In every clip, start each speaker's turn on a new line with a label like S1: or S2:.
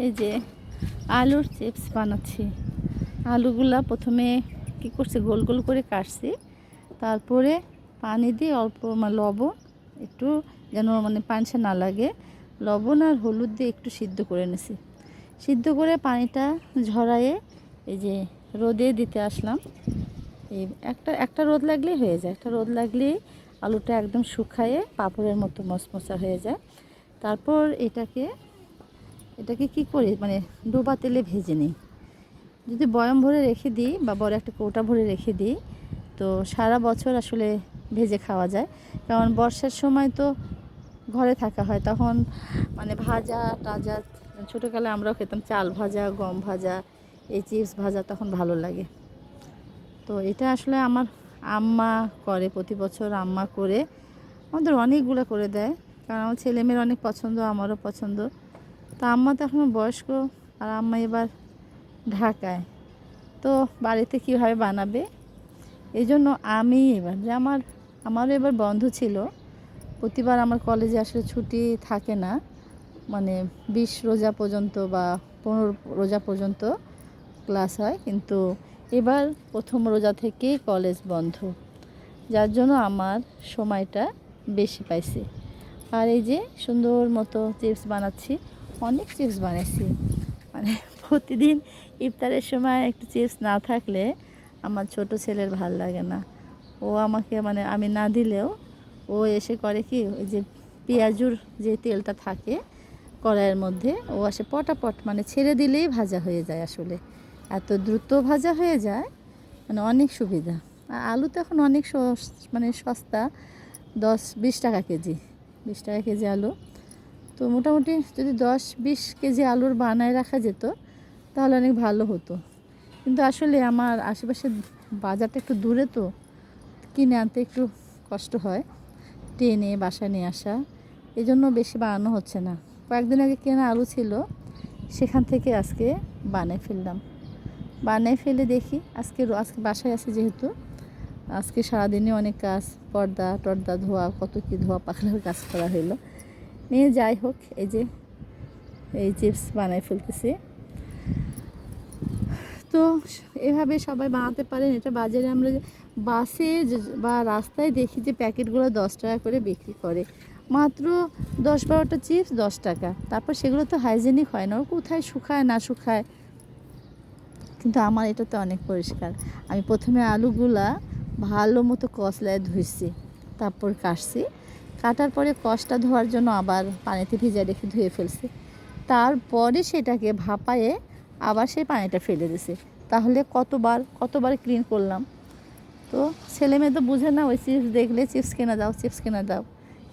S1: এই যে আলুর চিপস বানাচ্ছি। আলুগুলা প্রথমে কি করছি, গোল গোল করে কাটছি। তারপরে পানি দিয়ে অল্প লবণ একটু যেন মানে পানসা না লাগে। লবণ আর হলুদ দিয়ে একটু সিদ্ধ করে নিছি। সিদ্ধ করে পানিটা ঝরাইয়ে এই যে রোদে দিতে আসলাম। এই একটা একটা রোদ লাগলেই হয়ে যায়। একটা রোদ লাগলেই আলুটা একদম শুকায়ে পাঁপড়ের মতো মশমশা হয়ে যায়। তারপর এটাকে এটাকে কি করি? মানে ডোবা তেলে ভেজে নিই। যদি বয়ম ভরে রেখে দিই বা বড় একটা কৌটা ভরে রেখে দিই, তো সারা বছর আসলে ভেজে খাওয়া যায়। কারণ বর্ষার সময় তো ঘরে থাকা হয়, তখন মানে ভাজা টাজা ছোটোকালে আমরাও খেতাম চাল ভাজা, গম ভাজা, এই চিপস ভাজা তখন ভালো লাগে। তো এটা আসলে আমার আম্মা করে প্রতি বছর, আম্মা করে, আমাদের অনেকগুলো করে দেয়। কারণ আমার ছেলেমেয়ের অনেক পছন্দ, আমারও পছন্দ। তা আম্মা তো এখনও বয়স্ক, আর আম্মা এবার ঢাকায়। তো বাড়িতে কীভাবে বানাবে? এই জন্য আমি এবার, যে আমার, আমারও এবার বন্ধ ছিল। প্রতিবার আমার কলেজে আসলে ছুটি থাকে না। মানে বিশ রোজা পর্যন্ত বা পনেরো রোজা পর্যন্ত ক্লাস হয়, কিন্তু এবার প্রথম রোজা থেকেই কলেজ বন্ধ। যার জন্য আমার সময়টা বেশি পাইছি। আর এই যে সুন্দর মতো চিপস বানাচ্ছি অনেক চিপস বানাইছি। মানে প্রতিদিন ইফতারের সময় একটু চিপস না থাকলে আমার ছোট ছেলের ভালো লাগে না। ও আমাকে মানে আমি না দিলেও ও এসে করে কি, ওই যে পেঁয়াজুর যে তেলটা থাকে কড়াইয়ের মধ্যে, ও আসে পটাপট মানে ছেড়ে দিলেই ভাজা হয়ে যায় আসলে। এত দ্রুত ভাজা হয়ে যায় মানে অনেক সুবিধা। আর আলু তো এখন অনেক মানে সস্তা, দশ, বিশ টাকা কেজি। বিশ টাকা কেজি আলু। তো মোটামুটি যদি দশ বিশ কেজি আলুর বানায় রাখা যেত, তাহলে অনেক ভালো হতো। কিন্তু আসলে আমার আশেপাশে বাজারটা একটু দূরে তো, কিনে আনতে একটু কষ্ট হয় ট্রেনে বাসায় নিয়ে আসা এই জন্য বেশি বানানো হচ্ছে না। কয়েকদিন আগে কেনা আলু ছিল, সেখান থেকে আজকে বানিয়ে ফেললাম। বানিয়ে ফেলে দেখি আজকে আজকে বাসায় আছি যেহেতু, আজকে সারাদিনে অনেক কাজ, পর্দা টর্দা ধোয়া, কত কি ধোয়া পাখলার কাজ করা হলো নিয়ে যাই হোক, এই যে, এই চিপস বানাই ফেলতেছি। তো এভাবে সবাই বানাতে পারেন, এটা বাজারে আমরা বাসে বা রাস্তায় দেখি যে প্যাকেটগুলো দশ টাকা করে বিক্রি করে। মাত্র দশ বারোটা চিপস দশ টাকা। তারপর সেগুলো তো হাইজেনিক হয় না কোথায় শুকায়, না শুকায়? কিন্তু আমার এটা তো অনেক পরিষ্কার। আমি প্রথমে আলুগুলা ভালো মতো কষলায় ধুইছি, তারপর কাটছি। কাটার পরে কষটা ধোয়ার জন্য আবার পানিতে ভিজা রেখে ধুয়ে ফেলছে। তারপরে সেটাকে ভাপায়ে আবার সেই পানিটা ফেলে দিছে। তাহলে কতবার কতবার ক্লিন করলাম? তো ছেলে মেয়ে তো বুঝে না, ওই চিপস দেখলে চিপস কিনে দাও চিপস কিনে দাও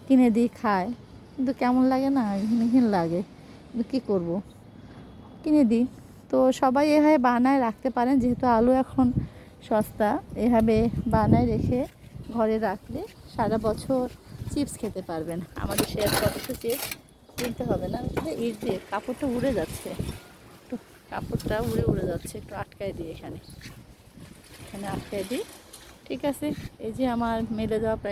S1: কিনে দিই খায়। কিন্তু কেমন লাগে না? ঘিন ঘিন লাগে। কিন্তু কী করব? কিনে দিই। তো সবাই এভাবে বানায় রাখতে পারেন, যেহেতু আলু এখন সস্তা। এভাবে বানায় রেখে ঘরে রাখলে সারা বছর চিপস খেতে পারবেন। আমাদের শেয়ার কত চিপস কিনতে হবে না। আসলে ইট দিয়ে কাপড়টা উড়ে যাচ্ছে, একটু কাপড়টা উড়ে উড়ে যাচ্ছে, একটু আটকায় দিই এখানে। এখানে আটকায় দিই। ঠিক আছে, এই যে আমার মেলে যাওয়া প্রায়